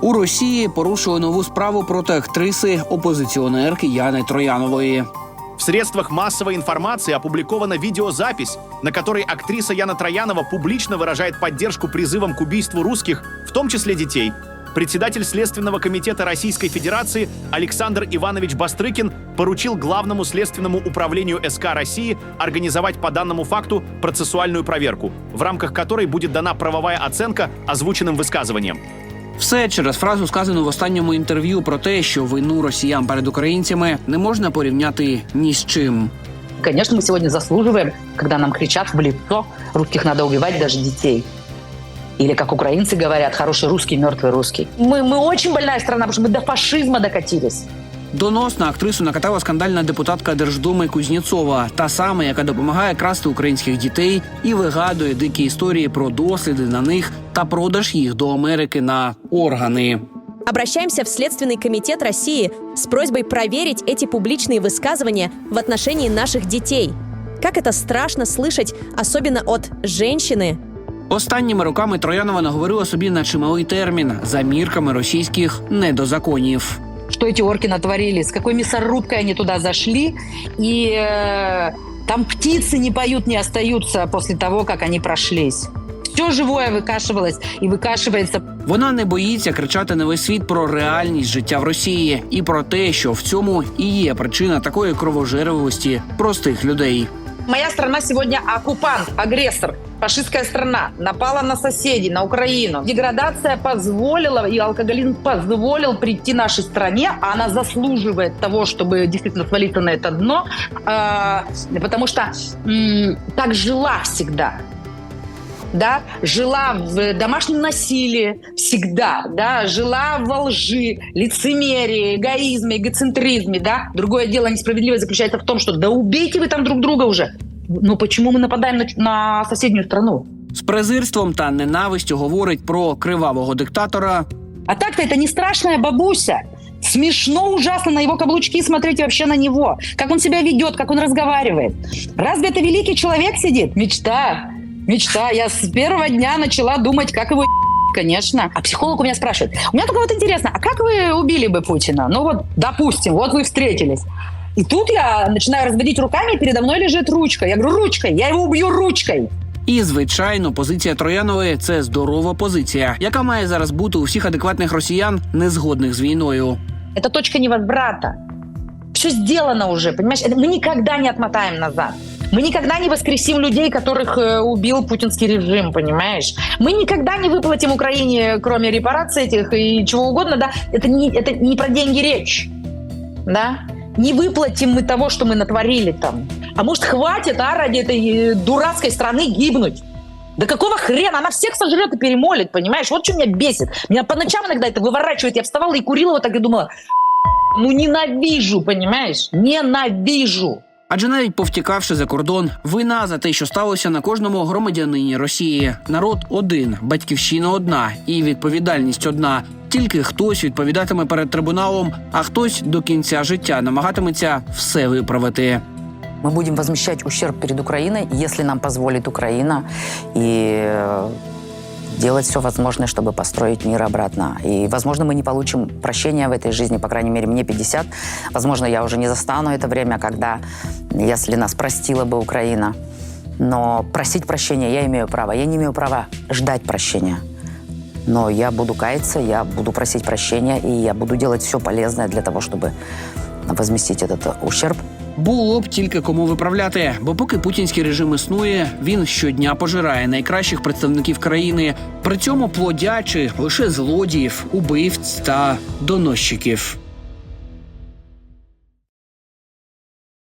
У Росії порушує нову справу проти актриси опозиціонерки Яни Троянової. В средствах массовой информации опубликована видеозапись, на которой актриса Яна Троянова публично выражает поддержку призывам к убийству русских, в том числе детей. Председатель Следственного комитета Российской Федерации Александр Иванович Бастрыкин поручил Главному следственному управлению СК России организовать по данному факту процессуальную проверку, в рамках которой будет дана правовая оценка озвученным высказываниям. Все через фразу, сказану в останньому інтерв'ю про те, що вину росіян перед українцями не можна порівняти ні з чим. Конечно, мы сегодня заслуживаем, когда нам кричат в лицо, русских надо убивать, даже детей. Или, как украинцы говорят, хороший русский, мертвый русский. Мы, мы очень больная страна, потому что мы до фашизма докатились. Донос на актрису накатала скандальна депутатка Держдуми Кузнєцова, та сама, яка допомагає красти українських дітей і вигадує дикі історії про досліди на них та продаж їх до Америки на органи. Обращаемся в Следственный комитет России с просьбой проверить эти публичные высказывания в отношении наших детей. Как это страшно слышать, особенно от женщины. Останніми роками Троянова наговорила собі на чималий термін за мірками російських недозаконів. Что эти орки натворили, с какой мясорубкой они туда зашли. И э, там птицы не поют, не остаются после того, как они прошлись. Все живое выкашивалось и выкашивается Вона не боїться кричати на весь світ про реальність життя в Росії і про те, що в цьому і є причина такої кровожерливості простих людей. Моя страна сегодня оккупант, агрессор. Фашистская страна напала на соседей, на Украину. Деградация позволила, и алкоголизм позволил прийти нашей стране, а она заслуживает того, чтобы действительно свалиться на это дно, э, потому что так жила всегда да, жила в домашнем насилии всегда, да, жила во лжи, лицемерии, эгоизме, эгоцентризме, да. Другое дело, несправедливость заключается в том, что да убейте вы там друг друга уже. Но почему мы нападаем на, на соседнюю страну? З презирством та ненавистю говорить про кривавого диктатора, А так-то это не страшная бабуся. Смешно ужасно на его каблучки смотреть вообще на него. Как он себя ведет, как он разговаривает. Разве это великий человек сидит? Мечта. Мечта. Я с первого дня начала думать, как его Конечно. А психолог у меня спрашивает, у меня только вот интересно, а как вы убили бы Путина? Ну вот, допустим, вот вы встретились. И тут я начинаю разводить руками, и передо мной лежит ручка. Я говорю, ручкой, я его убью ручкой. І звичайно, позиція Троянової це здорова позиція, яка має зараз бути у всіх адекватних росіян, не згодних з війною. Это точка невозврата. Все сделано уже, понимаешь? Это Мы никогда не отмотаем назад. Мы никогда не воскресим людей, которых э, убил путинский режим, понимаешь? Мы никогда не выплатим Украине, кроме репараций этих и чего угодно, да? Это не, это не про деньги речь, да? Не выплатим мы того, что мы натворили там. А может, хватит, а, ради этой э, дурацкой страны гибнуть? Да какого хрена? Она всех сожрет и перемолит, понимаешь? Вот что меня бесит. Меня по ночам иногда это выворачивает. Я вставала и курила вот так и думала, ну ненавижу, понимаешь? Ненавижу. Адже навіть повтікавши за кордон, вина за те, що сталося на кожному громадянині Росії. Народ один, батьківщина одна і відповідальність одна. Тільки хтось відповідатиме перед трибуналом, а хтось до кінця життя намагатиметься все виправити. Мы будем возмещать ущерб перед Украиной, если нам позволит Украина, и э, делать все возможное, чтобы построить мир обратно. И, возможно, мы не получим прощения в этой жизни, по крайней мере, мне 50. Возможно, я уже не застану это время, когда, если нас простила бы Украина. Но просить прощения я имею право. Я не имею права ждать прощения. Но я буду каяться, я буду просить прощения, и я буду делать все полезное для того, чтобы возместить этот ущерб. Було б тільки кому виправляти, бо поки путінський режим існує, він щодня пожирає найкращих представників країни, при цьому плодячи лише злодіїв, убивць та доносчиків.